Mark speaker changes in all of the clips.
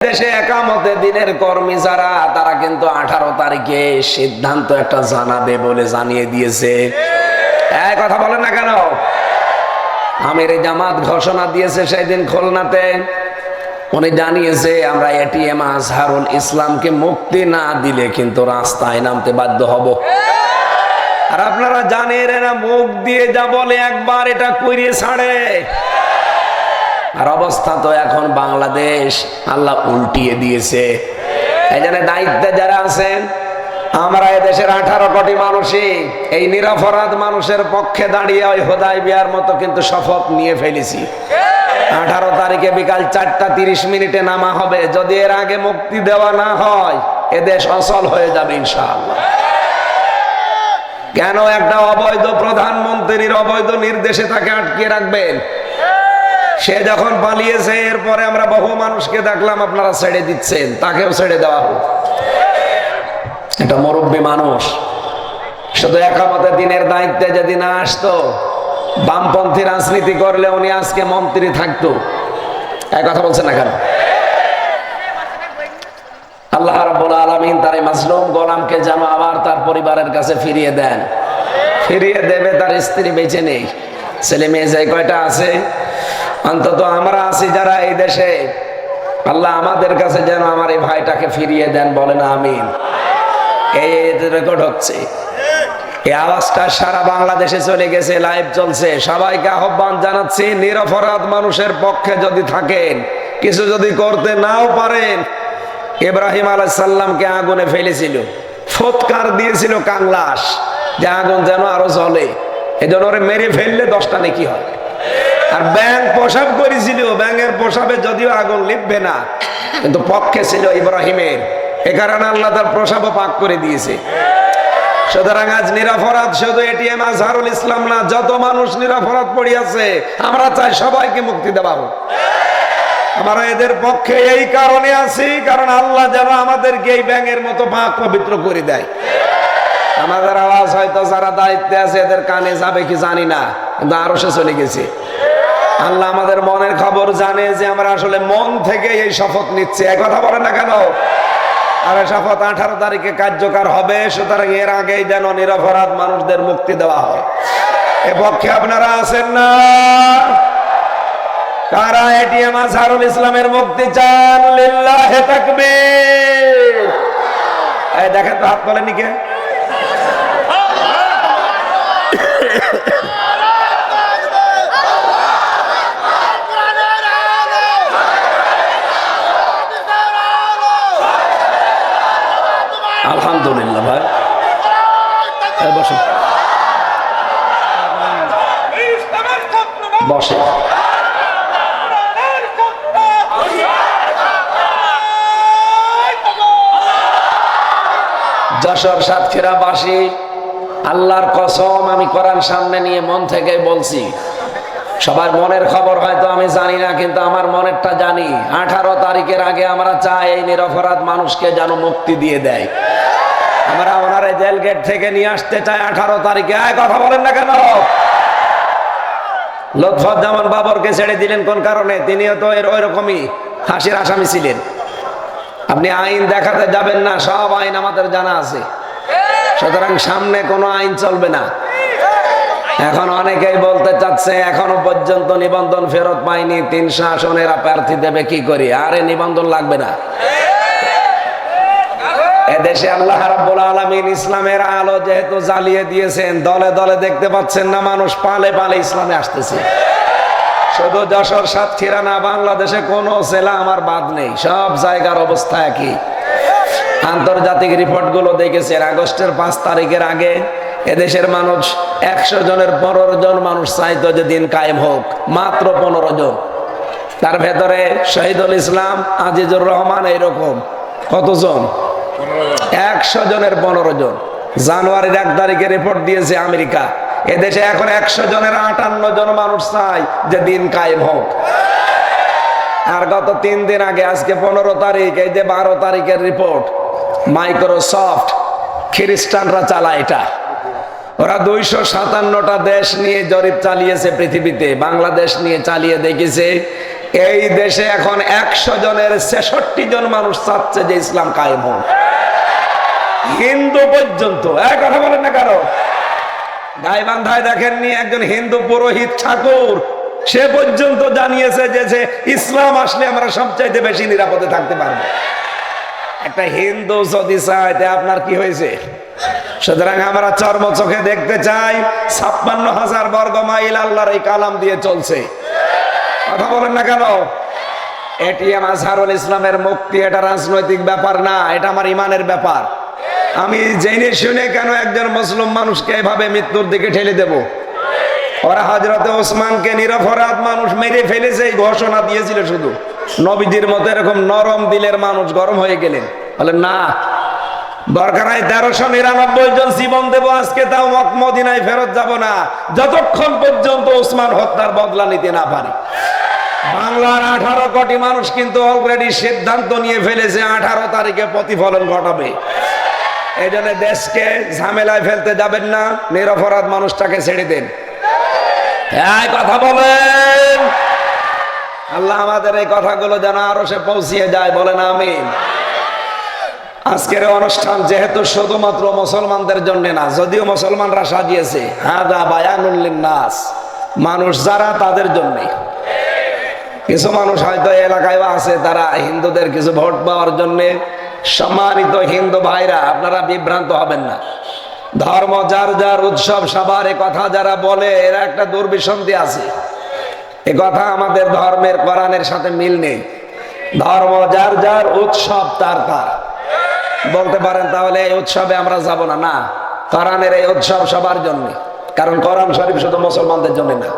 Speaker 1: দেশে একামতে দিনের কর্মী যারা, তারা কিন্তু আঠারো তারিখে সিদ্ধান্ত একটা জানাবে বলে জানিয়ে দিয়েছে। কথা বলেন না কেন? আমির জামাত ঘোষণা দিয়েছে সেদিন খুলনাতে। উনি জানিয়েছে, আমরা এটিএম আজহারুল ইসলামকে মুক্তি না দিলে কিন্তু রাস্তায় নামতে বাধ্য হব। আর আপনারা জানেন মুখ দিয়ে যা বলে একবার এটা করিয়ে ছাড়ে। আর অবস্থা তো এখন বাংলাদেশ, আল্লাহ উল্টিয়ে দিয়েছে। জন্য দায়িত্বে যারা আছেন, আমরা এদেশের আঠারো কোটি মানুষই এই নিরপরাধ মানুষের পক্ষে দাঁড়িয়ে ওই হোদাই বিয়ার মতো কিন্তু শপথ নিয়ে ফেলেছি। আঠারো তারিখে বিকাল চারটা তিরিশ মিনিটে নামা হবে। যদি এর আগে মুক্তি দেওয়া না হয় এদেশ অচল হয়ে যাবে ইনশাআল্লাহ। কেন একটা অবৈধ প্রধানমন্ত্রীর অবৈধ নির্দেশে তাকে আটকে রাখবেন? সে যখন পালিয়েছে, এরপরে আমরা বহু মানুষকে দেখলাম আপনারা ছেড়ে দিচ্ছেন, তাকেও ছেড়ে দেওয়া হোক। এটা মুরব্বী মানুষ। শুধু একামতে দিনের দায়িত্বে যদি না আসতো, বামপন্থী রাজনীতি করলে উনি আজকে মন্ত্রী থাকতো। এক কথা বলছেন না কেন? আল্লাহ রাব্বুল আলামিন তার এই মাজলুম গোলামকে যেন আবার তার পরিবারের কাছে ফিরিয়ে দেন। ফিরিয়ে দেবে, তার স্ত্রী বেঁচে নেই। ছেলে মেয়ে যে কয়টা আছে অন্তত আমরা আছি যারা এই দেশে। আল্লাহ আমাদের কাছে যেন আমার এই ভাইটাকে ফিরিয়ে দেন বলেন আমিন। এই রেকর্ড হচ্ছে। এই আওয়াজটা সারা বাংলাদেশে চলে গেছে, লাইভ চলছে। সবাইকে আহ্বান জানাচ্ছি, নিরপরাধ মানুষের পক্ষে যদি থাকেন, কিছু যদি করতে নাও পারেন। ইব্রাহিম আলাইসাল্লামকে আগুনে ফেলেছিল, ফৎকার দিয়েছিল কাংলাস, যে আগুন যেন আরও জ্বলে। এজন্য ওরে মেরে ফেললে দশটা নাকি হয়। আর ব্যাংক প্রসাব করেছিল ব্যাংকের প্রসাবে যদিও আগুন লিখবে না, কিন্তু পক্ষে ছিল ইব্রাহিমের। এ কারণে আল্লাহ তার প্রসাবও পাক করে দিয়েছে। চাই মুক্তি আমরা এদের পক্ষে এই কারণে আছি, কারণ আল্লাহ যেন আমাদেরকে এই ব্যাঙের মতো পাক পবিত্র করে দেয়। আমাদের আওয়াজ হয়তো যারা দায়িত্বে আছে, এদের কানে যাবে কি জানি না, কিন্তু আরও সে চলে গেছে। আল্লাহ আমাদের মনের খবর জানে যে আমরা আসলে মন থেকে এই শপথ নিচ্ছি। এক কথা বলেন না কেন? আর শপথ আঠারো তারিখে কার্যকর হবে, সুতরাং এর আগেই যেন নিরপরাধ মানুষদের মুক্তি দেওয়া হয়। এ পক্ষে আপনারা আছেন না? কারা এটিএম আজহারুল ইসলামের মুক্তি চান? লিল্লাহে এই দেখেন তো হাত তোলেনি কে? বসে। যশোর সাতক্ষীরা বাসী, আল্লাহর কসম, আমি কোরআন সামনে নিয়ে মন থেকে বলছি, সবার মনের খবর হয়তো আমি জানি না, কিন্তু আমার মনেরটা জানি, আঠারো তারিখের আগে আমরা চাই এই নিরপরাধ মানুষকে যেন মুক্তি দিয়ে দেয়। আমরা ওনার জেল গেট থেকে নিয়ে আসতে চাই আঠারো তারিখে। কথা বলেন না কেন? লুৎফুজ্জামান বাবরকে ছেড়ে দিলেন কোন কারণে? তিনিও তো এর ওই রকমই ফাঁসির আসামি ছিলেন। আপনি আইন দেখাতে যাবেন না, সব আইন আমাদের জানা আছে। সুতরাং সামনে কোনো আইন চলবে না। এখন অনেকেই বলতে চাচ্ছে, এখনও পর্যন্ত নিবন্ধন ফেরত পায়নি তিনশো আসনেরা প্রার্থী দেবে কি করি? আরে নিবন্ধন লাগবে না। এদেশে আল্লাহ রাব্বুল আলামিন ইসলামের আলো যেহেতু জ্বালিয়ে দিয়েছেন, দলে দলে দেখতে পাচ্ছেন না মানুষ পালে পালে ইসলামে আসতেছে। শুধু যশোর সাতক্ষীরা না বাংলাদেশে কোনো জেলা আমার বাদ নেই, সব জায়গার অবস্থা একই। আন্তর্জাতিক রিপোর্টগুলো দেখেছেন, আগস্টের পাঁচ তারিখের আগে এদেশের মানুষ একশো জনের পনেরো জন মানুষ চাইতো যে দিন কায়েম হোক, মাত্র পনেরো জন। তার ভেতরে শহীদুল ইসলাম, আজিজুর রহমান এইরকম, কতজন? একশো জনের পনেরো জন। জানুয়ারির এক তারিখে রিপোর্ট দিয়েছে আমেরিকা। এদেশে এখন একশো জনের আটান্ন জন মানুষ চাই যে দিন কায়েম হোক। আর গত তিন দিন আগে, আজকে পনেরো তারিখ, এই যে বারো তারিখের রিপোর্ট মাইক্রোসফট খ্রিস্টানরা চালায় এটা। ওরা দুইশো সাতান্নটা দেশ নিয়ে জরিপ চালিয়েছে পৃথিবীতে, বাংলাদেশ নিয়ে চালিয়ে দেখেছে। এই দেশে এখন একশো জনের ছেষট্টি জন মানুষ চাচ্ছে যে ইসলাম কায়েম হোক। হিন্দু পর্যন্ত। এক কথা বলেন না কারও। গাইবান্ধায় দেখেননি একজন হিন্দু পুরোহিত ঠাকুর। সে পর্যন্ত জানিয়েছে যে ইসলাম আসলে আমরা সবচাইতে বেশি নিরাপদে থাকতে পারব। একটা হিন্দু যদি চায় আপনার কি হয়েছে? সুতরাং আমরা চর্ম চোখে দেখতে চাই, ছাপ্পান্ন হাজার বর্গ মাইল আল্লাহর এই কালাম দিয়ে চলছে। কথা বলেন না কেন? এটিএম আজহারুল ইসলামের মুক্তি এটা রাজনৈতিক ব্যাপার না, এটা আমার ইমানের ব্যাপার। আমি জেনে শুনে কেন একজন মুসলিম মানুষকে এভাবে মৃত্যুর দিকে ঠেলে দেব? ওরা হজরত ওসমানকে নিরপরাধ মানুষ মেরে ফেলেছে, এই ঘোষণা দিয়েছিল শুধু। নবীজির মতো এরকম নরম দিলের মানুষ গরম হয়ে গেলেন। বলে না, দরকার তেরোশো নিরানব্বই জন জীবন দেবো আজকে, তাও ফেরত যাব না। যতক্ষণ পর্যন্ত হত্যার বদলা নিতে না পারে। বাংলার আঠারো কোটি মানুষ কিন্তু সিদ্ধান্ত নিয়ে ফেলেছে, আঠারো তারিখে প্রতিফলন ঘটাবে। এই জন্য দেশকে ঝামেলায় ফেলতে যাবেন না, নিরপরাধ মানুষটাকে ছেড়ে দেন। হ্যাঁ কথা বলেন। আল্লাহ আমাদের এই কথাগুলো যেন আরও সে পৌঁছিয়ে যায় বলেন আমিন। আজকের অনুষ্ঠান যেহেতু শুধুমাত্র মুসলমানদের জন্য না, যদিও মুসলমানরা সাজিয়েছে, হাদা বায়ানুল্লিন নাস মানুষ যারা তাদের জন্যে। কিছু মানুষ হয়তো এলাকায় আছে, তারা হিন্দুদের কিছু ভোট পাওয়ার জন্য সম্মানিত হিন্দু ভাইরা, আপনারা বিভ্রান্ত হবেন না। ধর্ম যার যার উৎসব, সবার কথা যারা বলে, এরা একটা দুর্বিসন্ধি আছে। এ কথা আমাদের ধর্মের, কোরআনের সাথে মিল নেই। ধর্ম যার যার উৎসব, তার তার। বলতে পারেন তাহলে এই উৎসবে আমরা যাব না। না, কোরআনের এই উৎসব সবার জন্য। কারণ কোরআন শরীফ শুধু মুসলমানদের জন্য না।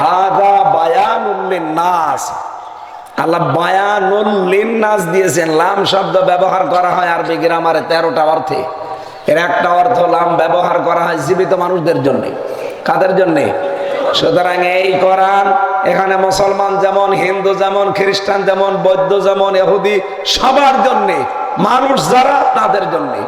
Speaker 1: হাদা বায়ানুল্লিন নাস আল্লাহ বায়ানুল্লিন নাস দিয়েছেন। লাম শব্দ ব্যবহার করা হয় আরবি গ্রামারে তেরোটা অর্থে। এর একটা অর্থ লাম ব্যবহার করা হয় জীবিত মানুষদের জন্য। কাদের জন্যে? সুতরাং এই কোরআন, এখানে মুসলমান যেমন, হিন্দু যেমন, খ্রিস্টান যেমন, বৌদ্ধ যেমন এহুদি সবার জন্যে, মানুষ যারা, তাদের জন্যে।